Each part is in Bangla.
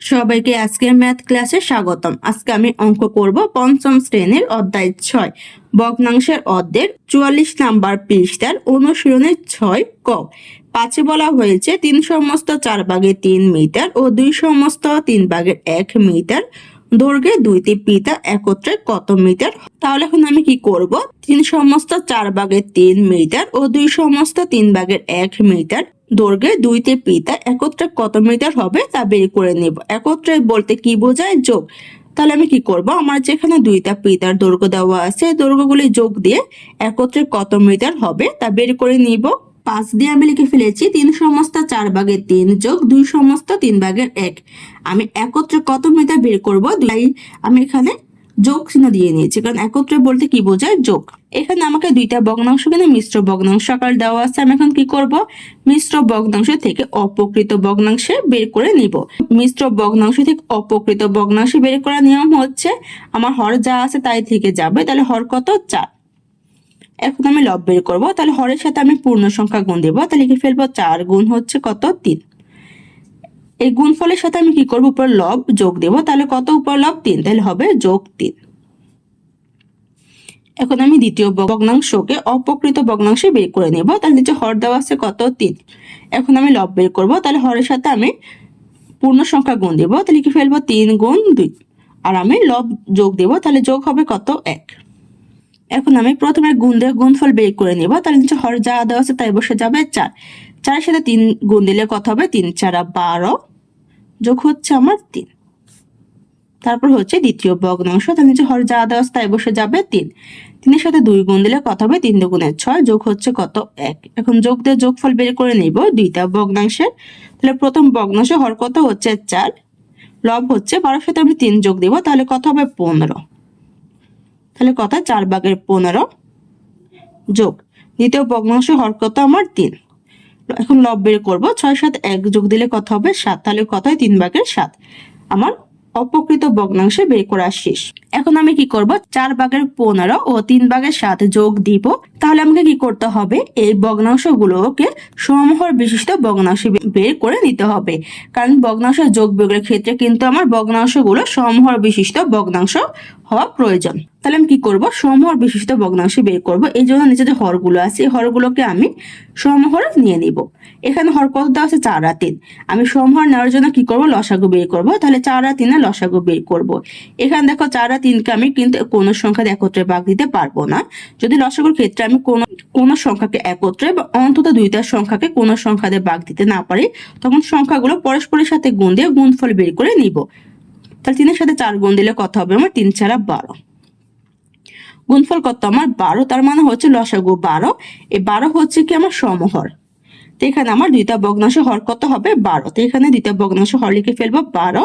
সবাইকে আজকের ম্যাথ ক্লাসে স্বাগতম। আজকে আমি অঙ্ক করব পঞ্চম শ্রেণির অধ্যায় ছয়। ভগ্নাংশের অর্ধের চুয়াল্লিশ নাম্বার পৃষ্ঠার অনুশীলনের ছয় ক। পাঁচে বলা হয়েছে, তিন সমস্ত চার ভাগে তিন মিটার ও দুই সমস্ত তিন ভাগের এক মিটার দৈর্ঘ্যে দুইটি পিতা একত্রে কত মিটার? তাহলে এখন আমি কি করব? তিন সমস্ত চার ভাগের তিন মিটার ও দুই সমস্ত তিন ভাগের এক মিটার। দৈর্ঘ্যে দুইটি পিতা একত্রে কত মিটার হবে তা বের করে নেব। একত্রে বলতে কি বোঝায়? যোগ। তাহলে আমি কি করব? আমার যেখানে দুইটা পিতার দৈর্ঘ্য দেওয়া আছে দৈর্ঘ্যগুলি যোগ দিয়ে একত্রে কত মিটার হবে তা বের করে নিব। পাঁচ দিয়ে আমি লিখে ফেলেছি, তিন সমস্ত চার ভাগের তিন যোগ দুই সমস্ত তিন ভাগের এক। আমি একত্রে কত মিটার বের করব? আমি এখানে যোগ চিহ্ন দিয়ে নিয়েছি, কারণ একত্রে বলতে কি বোঝায়? যোগ। এখানে আমাকে দুইটা ভগ্নাংশ কিন্তু মিশ্র ভগ্নাংশ আকার দেওয়া আছে। আমি এখন কি করব? মিশ্র ভগ্নাংশ থেকে অপকৃত ভগ্নাংশে বের করে নিব। মিশ্র ভগ্নাংশ থেকে অপকৃত ভগ্নাংশে বের করার নিয়ম হচ্ছে, আমার হর যা আছে তাই থেকে যাবে, তাহলে হর কত? চার। এখন আমি লব বের করব, তাহলে হরের সাথে আমি পূর্ণ সংখ্যা গুণ দেবো, তাহলে লিখে ফেলব চার গুণ হচ্ছে কত? তিন। এই গুণফলের সাথে আমি কি করব? উপর লব যোগ দেব, তাহলে কত উপর লব তিন, তাহলে হবে যোগ তিন। এখন আমি দ্বিতীয় ভগ্নাংশকে অপকৃত ভগ্নাংশে বের করে নেব, তাহলে নিচে হর দেওয়া আছে কত? তিন। এখন আমি লব বের করব, তাহলে হরের সাথে আমি পূর্ণ সংখ্যা গুণ দেব, তাহলে কি ফেলব তিন গুণ দুই। আর আমি লব যোগ দেব, তাহলে যোগ হবে কত? এক। এখন আমি প্রথমে গুণ দিয়ে গুণফল বের করে নিব। তাহলে নিচে হর যা দেওয়া আছে তাই বসে যাবে চার। চারের সাথে তিন গুণ দিলে কত হবে? তিন চারা বারো। যোগ হচ্ছে আমার তিন। তারপর হচ্ছে দ্বিতীয় ভগ্নাংশ তার নিচে হর যা দেওয়া আছে তাই বসে যাবে তিন। তিনের সাথে দুই গুণ দিলে কত হবে? তিন দুগুণের ছয়। যোগ হচ্ছে কত? এক। এখন যোগ দিয়ে যোগফল বের করে নিব দুইটা ভগ্নাংশের। তাহলে প্রথম ভগ্নাংশ হর কত হচ্ছে চার? লব হচ্ছে বারোর সাথে আমি তিন যোগ দিব, তাহলে কত হবে? পনেরো। তাহলে কত চার ভাগের পনেরো যোগ। দ্বিতীয় ভগ্নাংশ হর কত? আমার তিন। এখন লব বের করব। ছয়, সাত, এক যোগ দিলে কত হবে? সাত। তাহলে কত হয়? তিন ভাগের সাত। আমার অপকৃত ভগ্নাংশে বের করা শেষ। এখন আমি কি করব? চার ভাগের পনেরো ও তিন ভাগের সাত যোগ দিব। তাহলে আমাকে কি করতে হবে? এই ভগ্নাংশগুলোকে সমহর বিশিষ্ট ভগ্নাংশ বের করে নিতে হবে। কারণ ভগ্নাংশ যোগ বিয়োগের ক্ষেত্রে কিন্তু আমার ভগ্নাংশগুলো সমহর বিশিষ্ট ভগ্নাংশ হওয়া প্রয়োজন। তাহলে আমি কি করব? সমহর বিশিষ্ট ভগ্নাংশ বের করব। এই জন্য নিচে যে হরগুলো আছে, এই হরগুলোকে আমি সমহর নিয়ে নিব। এখানে হর কত দেওয়া আছে? চার আর তিন আমি সমহর নেওয়ার জন্য কি করব? লসাগু বের করব। তাহলে চার আর তিনে লসাগু বের করব। এখানে দেখো চার আর তিনকে আমি কিন্তু কোন সংখ্যা একত্রে ভাগ দিতে পারব না। যদি লসাগুর ক্ষেত্রে আমি কোন কোন সংখ্যাকে একত্রে বা অন্তত দুইটা সংখ্যাকে কোন সংখ্যা দিয়ে ভাগ দিতে না পারি, তখন সংখ্যাগুলো পরস্পরের সাথে গুণ দিয়ে গুণফল বের করে নিব। তাহলে তিনের সাথে চার গুণ দিলে কত হবে? আমার তিন ছাড়া বারো। গুণফল কত? আমার বারো, তার মানে হচ্ছে লসাগু বারো। এই বারো হচ্ছে কি আমার সমহর। তো এখানে আমার দুইটা ভগ্নাংশ হর কত হবে? বারো। তো এখানে দুইটা ভগ্নাংশ হর লিখে ফেলব, বারো।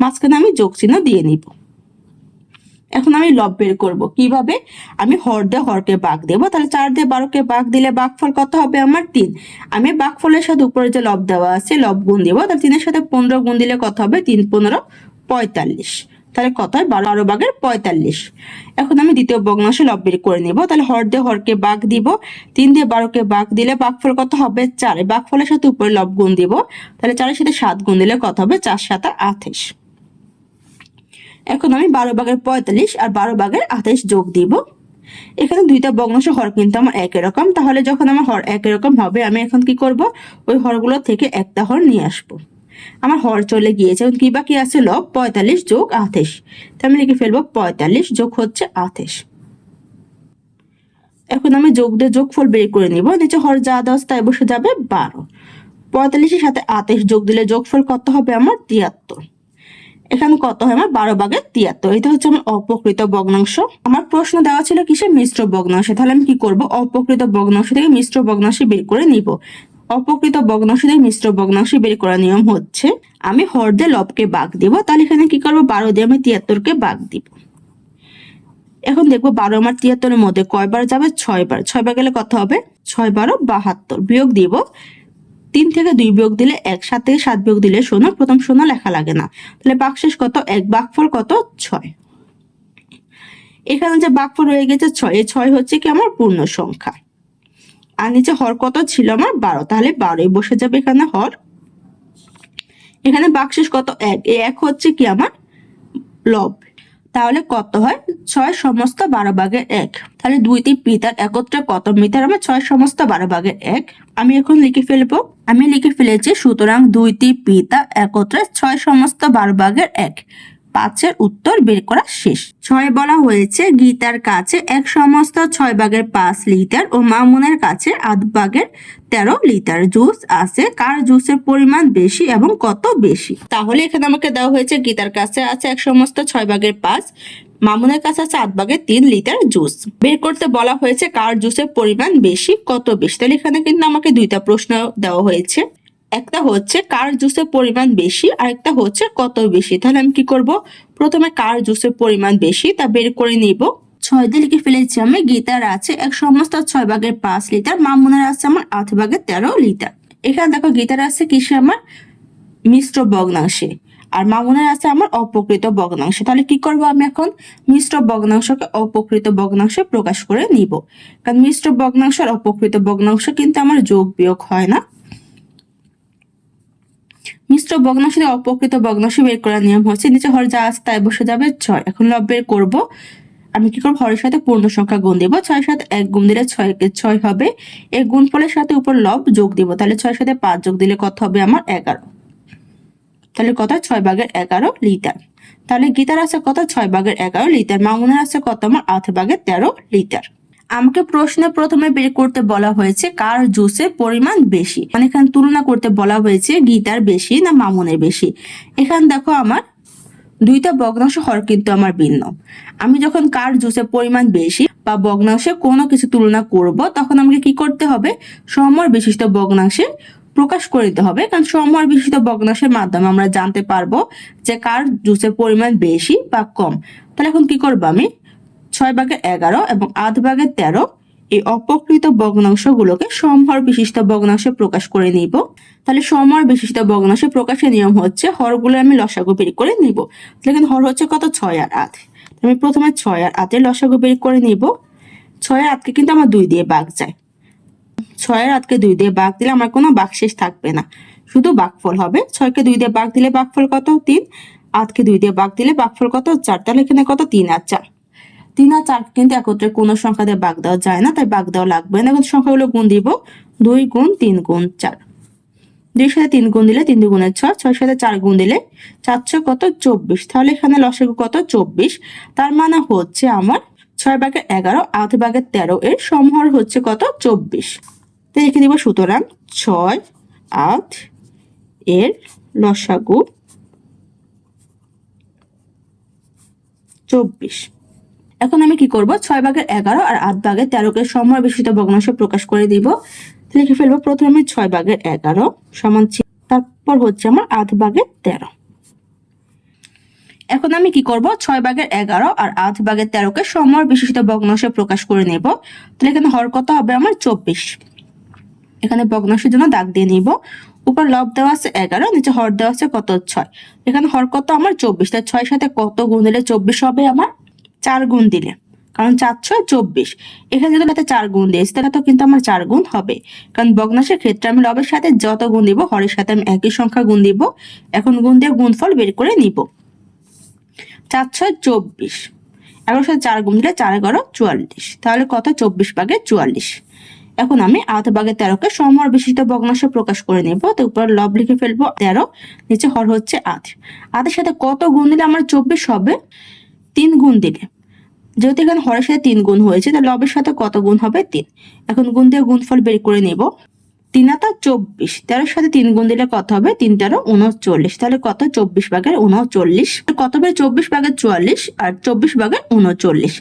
মাঝখানে আমি যোগ চিহ্ন দিয়ে নিব। এখন আমি লব বের করব। কীভাবে? আমি হর দিয়ে হরকে বাঘ দেবো। তাহলে চার দিয়ে বারোকে বাঘ দিলে বাঘফল কত হবে আমার তিন? আমি বাঘফলের সাথে উপরে যে লব দেওয়া আছে, লব গুণ দেবো। তাহলে তিনের সাথে পনেরো গুণ দিলে কত হবে? তিন, পনেরো, পঁয়তাল্লিশ। তাহলে কত হয় বারো বারো বাঘের পঁয়তাল্লিশ। এখন আমি দ্বিতীয় ভগ্নাংশ লব বের করে নিব। তাহলে হর দিয়ে হরকে বাঘ দিব। তিন দিয়ে বারোকে বাঘ দিলে বাঘফল কত হবে? চার। বাঘফলের সাথে উপরে লব গুণ দিব। তাহলে চারের সাথে সাত গুণ দিলে কত হবে? চার সাতা আঠাশ। এখন আমি বারো বাঘের পঁয়তাল্লিশ আর বারো বাঘের আঠাশ যোগ দিব। এখানে দুইটা ভগ্নাংশ হর কিন্তু আমার একই রকম তাহলে যখন আমার হর একই রকম হবে, আমি এখন কি করব? ওই হরগুলো থেকে একটা হর নিয়ে আসব। আমার হর চলে গিয়েছে। কি বাকি আছে? লব, পঁয়তাল্লিশ যোগ আঠাশ। তো আমি লিখে ফেলব, পঁয়তাল্লিশ যোগ হচ্ছে আঠাশ। এখন আমি যোগ দিয়ে যোগফল বের করে নিব। নিচে হর যা দশ তাই বসে যাবে বারো। পঁয়তাল্লিশের সাথে আঠাশ যোগ দিলে যোগফল কত হবে আমার? তিয়াত্তর। এখানে কত হয় আমার? বারো ভাগের তিয়াত্তর। এটা হচ্ছে আমার অপকৃত ভগ্নাংশ। আমার প্রশ্ন দেওয়া ছিল কিসে মিশ্র ভগ্নাংশ? তাহলে আমি কি করব? অপকৃত ভগ্নাংশ থেকে মিশ্র ভগ্নাংশ বের করে নিব। অপকৃত ভগ্নাংশ থেকে মিশ্র ভগ্নাংশ বের করার নিয়ম হচ্ছে, আমি হর দিয়ে লবকে বাঘ দিব, তাহলে এখানে কি করব? বারো দিয়ে আমি তিয়াত্তরকে বাঘ দিব। এখন দেখব বারো আমার তিয়াত্তরের মধ্যে কয়বার যাবে? ছয় বার ছয় বার গেলে কত হবে? ছয় বারো বাহাত্তর। বিয়োগ দিব। তিন থেকে দুই বিয়োগ দিলে এক, সাত থেকে সাত বিয়োগ দিলে শোনো প্রথম শোনো লেখা লাগে না। তাহলে বাকশেষ কত? এক বাকফল কত? ছয়। এখানে যে বাকফল রয়ে গেছে ছয়, এই ছয় হচ্ছে কি আমার পূর্ণ সংখ্যা। আর নিচে হর কত ছিল আমার? বারো। তাহলে বারোই বসে যাবে এখানে হর। এখানে বাক্সেস কত? এক। এই এক হচ্ছে কি আমার? লব। তাহলে কত হয়? ছয় সমস্ত বারো ভাগের এক। তাহলে দুইটি পিতার একত্রে কত মিটার? আমার ছয় সমস্ত বারো ভাগের এক। আমি এখন লিখে ফেলব। আমি লিখে ফেলেছি, সুতরাং দুইটি পিতা একত্রে ছয় সমস্ত বারো ভাগের এক। পাঁচের উত্তর বের করা শেষ। ছয় বলা হয়েছে, গীতার কাছে এক সমস্ত ছয় ভাগের পাঁচ লিটার ও মামুনের কাছে আধ ভাগের তেরো লিটার জুস আছে। কার জুসের পরিমাণ বেশি এবং কত বেশি? তাহলে এখানে আমাকে দেওয়া হয়েছে, গীতার কাছে আছে এক সমস্ত ছয় ভাগের পাঁচ, মামুনের কাছে আছে আধ ভাগের তিন লিটার জুস। বের করতে বলা হয়েছে কার জুসের পরিমাণ বেশি, কত বেশি? তাহলে এখানে কিন্তু আমাকে দুইটা প্রশ্ন দেওয়া হয়েছে। একটা হচ্ছে কার জুসের পরিমাণ বেশি আর একটা হচ্ছে কত বেশি। তাহলে আমি কি করব? প্রথমে কার জুসের পরিমাণ বেশি তা বের করে নিব। ছয় দিয়ে লিখে ফেলেছি আমি গীতার আছে এক সমস্ত ছয় ভাগের পাঁচ লিটার, মামুনের আছে আমার আট ভাগের তেরো লিটার। এখানে দেখো গীতার আছে কিসে আমার? মিশ্র ভগ্নাংশে। আর মামুনের আছে আমার অপকৃত ভগ্নাংশে। তাহলে কি করব আমি এখন? মিশ্র ভগ্নাংশকে অপকৃত ভগ্নাংশে প্রকাশ করে নিব। কারণ মিশ্র ভগ্নাংশ আর অপকৃত ভগ্নাংশ কিন্তু আমার যোগ বিয়োগ হয় না। মিশ্র ভগ্নাংশ অপকৃত ভগ্নাংশ বের করার নিয়ম হচ্ছে, নিচে হর যা আছে তাই বসে যাবে ছয়। এখন লব বের করব। আমি কি করব? হরের সাথে পূর্ণ সংখ্যা গুণ দিব। ছয়ের সাথে এক গুণ দিলে ছয় ছয় হবে। এই গুণফলের সাথে উপর লব যোগ দিব। তাহলে ছয় সাথে পাঁচ যোগ দিলে কত হবে আমার এগারো? তাহলে কত? ছয় ভাগের এগারো লিটার। তাহলে গীতার আছে কত? ছয় ভাগের এগারো লিটার। মামুনের আছে কত? আমার আট ভাগের তেরো লিটার। আমাকে প্রশ্নে প্রথমে বের করতে বলা হয়েছে কার জুসের পরিমাণ বেশি। মানে এখানে তুলনা করতে বলা হয়েছে গীতার বেশি না মামুনের বেশি। এখানে দেখো আমার দুইটা ভগ্নাংশ হর কিন্তু আমার ভিন্ন। আমি যখন কার জুসের পরিমাণ বেশি বা ভগ্নাংশে কোনো কিছু তুলনা করব, তখন আমাকে কি করতে হবে? সমর বিশিষ্ট ভগ্নাংশে প্রকাশ করে দিতে হবে। কারণ সমর বিশিষ্ট ভগ্নাংশের মাধ্যমে আমরা জানতে পারব যে কার জুসের পরিমাণ বেশি বা কম। তাহলে এখন কি করব আমি? ছয় ভাগের এগারো এবং আধ ভাগের তেরো এই অপকৃত ভগ্নাংশগুলোকে সমহর বিশিষ্ট ভগ্নাংশে প্রকাশ করে নিব। তাহলে সমহর বিশিষ্ট ভগ্নাংশে প্রকাশের নিয়ম হচ্ছে হরগুলো আমি লসাগু বের করে নিব। তাহলে কিন্তু হর হচ্ছে কত? ছয় আর আধ আমি প্রথমে ছয় আর আধের লসাগু বের করে নিব। ছয় আর আধকে কিন্তু আমার দুই দিয়ে বাঘ যায়। ছয়ের আধকে দুই দিয়ে বাঘ দিলে আমার কোনো বাঘশেষ থাকবে না। শুধু বাঘফল হবে। ছয়কে দুই দিয়ে বাঘ দিলে বাঘফল কত? তিন। আধকে দুই দিয়ে বাঘ দিলে বাঘফল কত? চার। তাহলে এখানে কত? তিন আর চার। তিন আর চার কিন্তু একত্রে কোনো সংখ্যা দিয়ে বাঘ দেওয়া যায় না, তাই বাঘ দেওয়া লাগবে না। এখন সংখ্যাগুলো গুণ দিব দুই গুণ তিন গুণ চার। দুই সাথে তিন গুণ দিলে তিন দুগুণের ছয় ছয় সাথে চার গুণ দিলে চারশো কত? চব্বিশ। তাহলে এখানে লসাগু কত? চব্বিশ। তার মানে হচ্ছে আমার ছয় ভাগের এগারো আধ ভাগের তেরো এর সমহর হচ্ছে কত? চব্বিশ। তো লিখে দিব, সুতরাং ছয় আধ এর লসাগু চব্বিশ। এখন আমি কি করব? ছয় ভাগের এগারো আর আধ ভাগের তেরোকে সময় বিশিষ্ট ভগ্নাংশ প্রকাশ করে দিব। লিখে ফেলব প্রথমে ছয় ভাগের এগারো সমান তারপর হচ্ছে আমার আধ ভাগের তেরো। এখন আমি কি করব? ছয় ভাগের এগারো আর আধ ভাগের তেরোকে সময় বিশিষ্ট ভগ্নাংশে প্রকাশ করে নেব। তাহলে এখানে হর কত হবে? আমার চব্বিশ। এখানে ভগ্নাংশের জন্য দাগ দিয়ে নিব। উপর লব দেওয়া আছে এগারো, নিচে হর দেওয়া আছে কত? ছয়। এখানে হর কত? আমার চব্বিশ। তাই ছয় সাথে কত গুণ দিলে চব্বিশ হবে আমার? চার গুণ দিলে। কারণ চার ছয় চব্বিশ। এখানে যদি তাতে চার গুণ দিয়েছি, তাহলে তো কিন্তু আমার চার গুণ হবে। কারণ ভগ্নাংশের ক্ষেত্রে আমি লবের সাথে যত গুণ দিব, হরের সাথে আমি একই সংখ্যা গুণ দিব। এখন গুণ দিয়ে গুণফল বের করে নিব। চার ছয় চব্বিশ। এগারোর সাথে চার গুণ দিলে চার এগারো চুয়াল্লিশ। তাহলে কত? চব্বিশ ভাগে চুয়াল্লিশ। এখন আমি আধ ভাগে তেরোকে সমর বিশিষ্ট ভগ্নাংশ প্রকাশ করে নেব। তো উপর লব লিখে ফেলব, তেরো, নিচে হর হচ্ছে আধ আধের সাথে কত গুণ দিলে আমার চব্বিশ হবে? তিন গুণ দিলে। যেহেতু এখানে হরের সাথে তিন গুণ হয়েছে, তাহলে লবের সাথে কত গুণ হবে? তিন। এখন গুণ দিয়ে গুণফল বের করে নেব। তিন আতা চব্বিশ। তেরোর সাথে তিন গুণ দিলে কত হবে? তিন তেরো, উনচল্লিশ। তাহলে কত? চব্বিশ ভাগের উনচল্লিশ। কত হবে চব্বিশ ভাগের চুয়াল্লিশ আর চব্বিশ ভাগের উনচল্লিশ।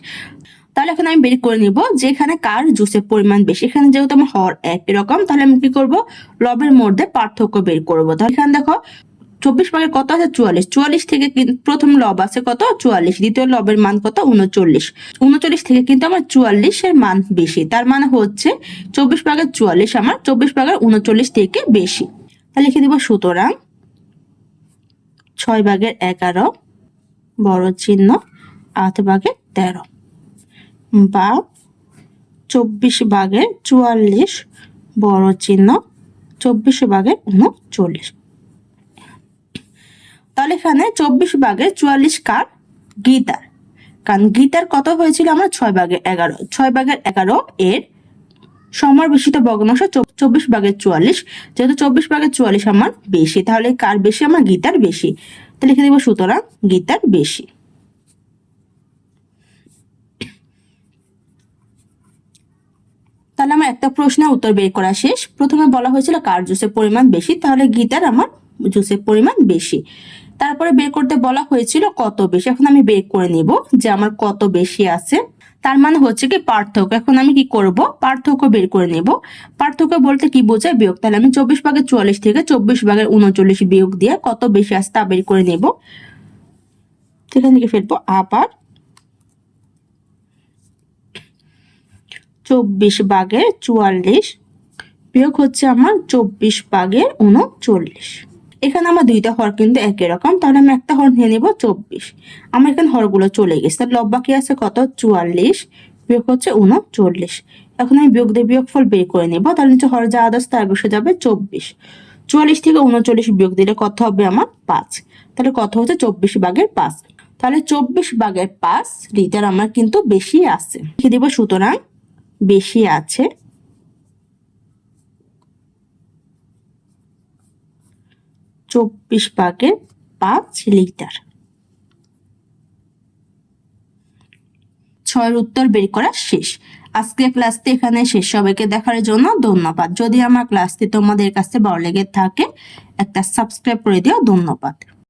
তাহলে এখন আমি বের করে নিব যে এখানে কার জুসের পরিমাণ বেশি। এখানে যেহেতু আমার হর এক এরকম তাহলে আমি কি করব? লবের মধ্যে পার্থক্য বের করব। তাহলে এখানে দেখো চব্বিশ ভাগের কত আছে? চুয়াল্লিশ। চুয়াল্লিশ থেকে প্রথম লব আছে কত? চুয়াল্লিশ। দ্বিতীয় লবের মান কত? উনচল্লিশ উনচল্লিশ থেকে কিন্তু আমার চুয়াল্লিশের মান বেশি। তার মানে হচ্ছে চব্বিশ ভাগের চুয়াল্লিশ আমার চব্বিশ ভাগের উনচল্লিশ থেকে বেশি। তাহলে লিখে দিব সুতরাং ছয় ভাগের এগারো বড় চিহ্ন আট ভাগের তেরো বা চব্বিশ ভাগের চুয়াল্লিশ বড় চিহ্ন চব্বিশ ভাগের উনচল্লিশ তাহলে এখানে চব্বিশ ভাগের চুয়াল্লিশ কার গীতার। কারণ গীতার কত হয়েছিল আমার? ছয় ভাগের এগারো। ছয় ভাগের এগারো এর সমর বেশিত ভগ্নাংশ চব্বিশ ভাগের চুয়াল্লিশ। যেহেতু চব্বিশ ভাগের চুয়াল্লিশ আমার বেশি, তাহলে কার বেশি? আমার গীতার বেশি। তো লিখে দিব সুতরাং গীতার বেশি। তাহলে আমার একটা প্রশ্নের উত্তর বের করা শেষ। প্রথমে বলা হয়েছিল কার্যসের পরিমাণ বেশি? তাহলে গীতার আমার জুসের পরিমাণ বেশি। তারপরে বের করতে বলা হয়েছিল কত বেশি। এখন আমি বের করে নিব যে আমার কত বেশি আছে। তার মানে হচ্ছে কি পার্থক্য। এখন আমি কি করব? পার্থক্য বের করে নেব। পার্থক্য বলতে কি বোঝায় বিয়োগ? তাহলে আমি চব্বিশ ভাগের চুয়াল্লিশ থেকে চব্বিশ ভাগের উনচল্লিশ বিয়োগ দিয়ে কত বেশি আছে তা বের করে নেব। সেখান থেকে ফেলব আবার চব্বিশ ভাগের চুয়াল্লিশ বিয়োগ হচ্ছে আমার চব্বিশ ভাগের উনচল্লিশ। এখানে আমার দুইটা হর কিন্তু একই রকম, তাহলে আমি একটা হর নিয়ে নেব চব্বিশ। আমার এখানে হরগুলো চলে গেছে, তাহলে লব বাকি আছে কত? চুয়াল্লিশ, বিয়োগ হচ্ছে উনচল্লিশ এখন আমি বিয়োগ দিয়ে বিয়োগ ফল বের করে নেব, তাহলে নিচে হর যা আদার্স তার বসে যাবে চব্বিশ। চুয়াল্লিশ থেকে উনচল্লিশ বিয়োগ দিলে কত হবে আমার পাঁচ। তাহলে কত হচ্ছে? চব্বিশ ভাগের পাঁচ। তাহলে চব্বিশ ভাগের পাঁচ, লিটার আমার কিন্তু বেশি আছে। লিখে দিব সুতরাং বেশি আছে। চব্বিশ পাকে পাঁচ লিটার। ছয়ের উত্তর বের করা শেষ। আজকে ক্লাসটি এখানে শেষ সবাইকে দেখার জন্য ধন্যবাদ। যদি আমার ক্লাসটি তোমাদের কাছে ভালো লেগে থাকে, একটা সাবস্ক্রাইব করে দিও। ধন্যবাদ।